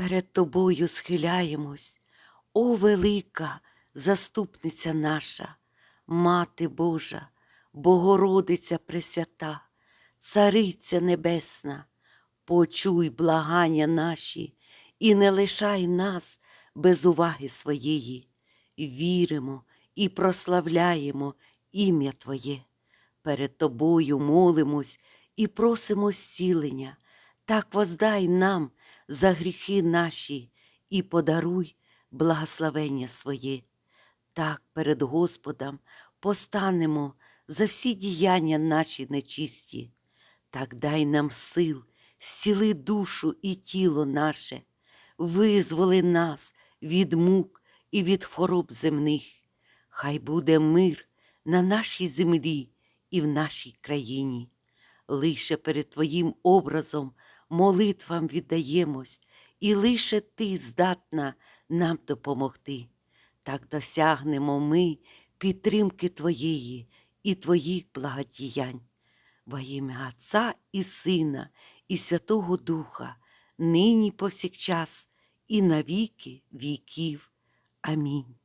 перед тобою схиляємось, о велика заступниця наша, Мати Божа, Богородиця Пресвята, Цариця Небесна, почуй благання наші і не лишай нас без уваги своєї. Віримо і прославляємо ім'я Твоє. Перед Тобою молимось і просимо зцілення, так воздай нам за гріхи наші і подаруй благословення своє. Так перед Господом постанемо за всі діяння наші нечисті. Так дай нам сил, зціли душу і тіло наше, визволи нас від мук і від хвороб земних. Хай буде мир на нашій землі і в нашій країні. Лише перед Твоїм образом молитвам віддаємось, і лише Ти здатна нам допомогти. Так досягнемо ми підтримки Твоєї і Твоїх благодіянь. Во ім'я Отця і Сина, і Святого Духа, нині повсякчас, і на віки віків. Амінь.